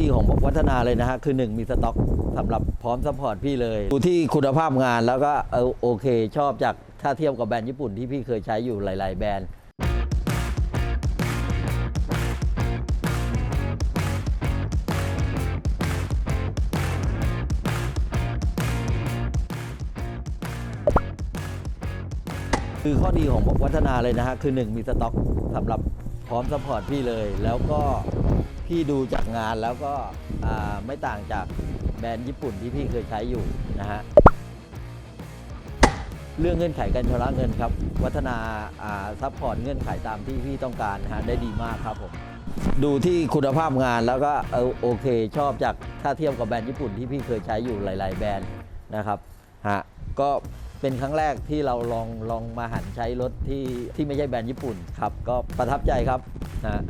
ดีของวัฒนาเลยนะฮะ คือ1มีสต็อกสำหรับพร้อมซัพพอร์ตพี่เลยดูที่คุณภาพงานแล้วก็เออโอเคชอบจากถ้าเทียบกับแบรนด์ญี่ปุ่นที่พี่เคยใช้อยู่หลาย ๆ แบรนด์คือข้อดีของวัฒนาเลยนะฮะ คือ 1 มีสต็อกสำหรับ พร้อมซัพพอร์ตพี่เลย แล้วก็พี่ดูจากงานแล้วก็ไม่ต่างจากแบรนด์ญี่ปุ่นที่พี่เคยใช้อยู่นะฮะเรื่องเงื่อนไขการชำระเงินครับ วัฒนาซัพพอร์ตเงื่อนไขตามที่พี่ต้องการฮะได้ดีมากครับผม ดูที่คุณภาพงานแล้วก็โอเคชอบจากถ้าเทียบกับแบรนด์ญี่ปุ่นที่พี่เคยใช้อยู่หลาย ๆ แบรนด์นะครับฮะก็ เป็นครั้งแรกที่เราลองลองมาหันใช้รถที่ที่ไม่ใช่แบรนด์ญี่ปุ่นครับ ก็ประทับใจครับนะ